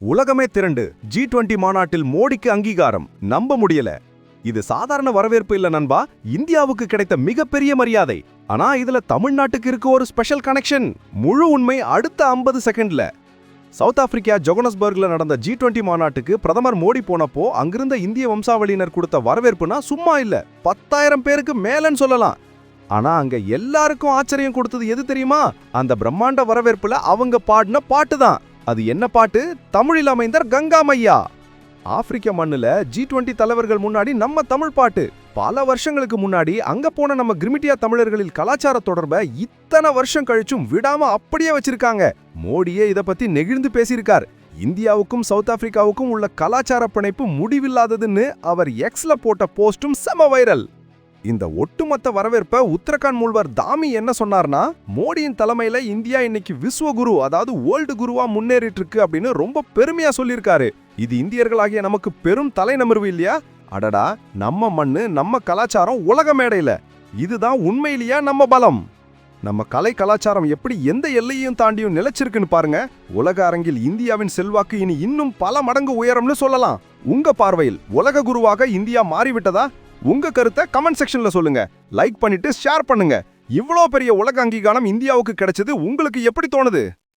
உலகமே திரண்டு G twenty மாநாட்டில் மோடிக்கு அங்கீகாரம். நம்ப முடியல. இது சாதாரண வரவேற்பு இல்ல நண்பா. இந்தியாவுக்கு கிடைத்த மிகப்பெரிய மரியாதை. ஆனா இதுல தமிழ்நாட்டுக்கு இருக்க ஒரு ஸ்பெஷல் கனெக்ஷன் முழு உண்மை அடுத்த 50 செகண்ட்ல சவுத் ஆப்பிரிக்கா ஜொகனஸ்பர்க்ல நடந்த ஜி டுவெண்டி மாநாட்டுக்கு பிரதமர் மோடி போனப்போ அங்கிருந்த இந்திய வம்சாவளியினர் கொடுத்த வரவேற்புனா சும்மா இல்ல. பத்தாயிரம் பேருக்கு மேலன்னு சொல்லலாம். ஆனா அங்க எல்லாருக்கும் ஆச்சரியம் கொடுத்தது எது தெரியுமா? அந்த பிரம்மாண்ட வரவேற்புல அவங்க பாடின பாட்டு தான். அது என்ன பாட்டு? தமிழில் அமைந்தர் கங்கா மையா. ஆப்பிரிக்க மண்ணில் ஜி டுவெண்ட்டி தலைவர்கள் முன்னாடி நம்ம தமிழ் பாட்டு. பல வருஷங்களுக்கு முன்னாடி அங்கே போன நம்ம கிரிமிட்டியா தமிழர்களின் கலாச்சார தொடர்பை இத்தனை வருஷம் கழிச்சும் விடாம அப்படியே வச்சிருக்காங்க. மோடியே இதை பத்தி நெகிழ்ந்து பேசியிருக்கார். இந்தியாவுக்கும் சவுத் ஆப்பிரிக்காவுக்கும் உள்ள கலாச்சார பிணைப்பு முடிவில்லாததுன்னு அவர் எக்ஸ்ல போட்ட போஸ்டும் செம வைரல். இந்த ஒட்டுமொத்த வரவேற்ப உத்தரகாண்ட் மூழ்வர் தாமி என்ன சொன்னார்னா மோடியின் தலைமையில இந்தியா இன்னைக்கு விஸ்வகுரு அதாவது வேர்ல்டு குருவா முன்னேறிட்டு இருக்கு அப்படின்னு ரொம்ப பெருமையா சொல்லியிருக்காரு. இது இந்தியர்களாகிய நமக்கு பெரும் தலைநமிர்வு இல்லையா? அடடா நம்ம மண்ணு நம்ம கலாச்சாரம் உலக மேடையில. இதுதான் உண்மையிலேயே நம்ம பலம். நம்ம கலை கலாச்சாரம் எப்படி எந்த எல்லையும் தாண்டியும் நிலைச்சிருக்குன்னு பாருங்க. உலக அரங்கில் இந்தியாவின் செல்வாக்கு இனி இன்னும் பல மடங்கு உயரம்னு சொல்லலாம். உங்க பார்வையில் உலக குருவாக இந்தியா மாறிவிட்டதா? உங்க கருத்தை கமெண்ட் செக்ஷன்ல சொல்லுங்க. லைக் பண்ணிட்டு ஷேர் பண்ணுங்க. இவ்வளோ பெரிய உலக அங்கீகாரம் இந்தியாவுக்கு கிடைச்சது உங்களுக்கு எப்படி தோணுது?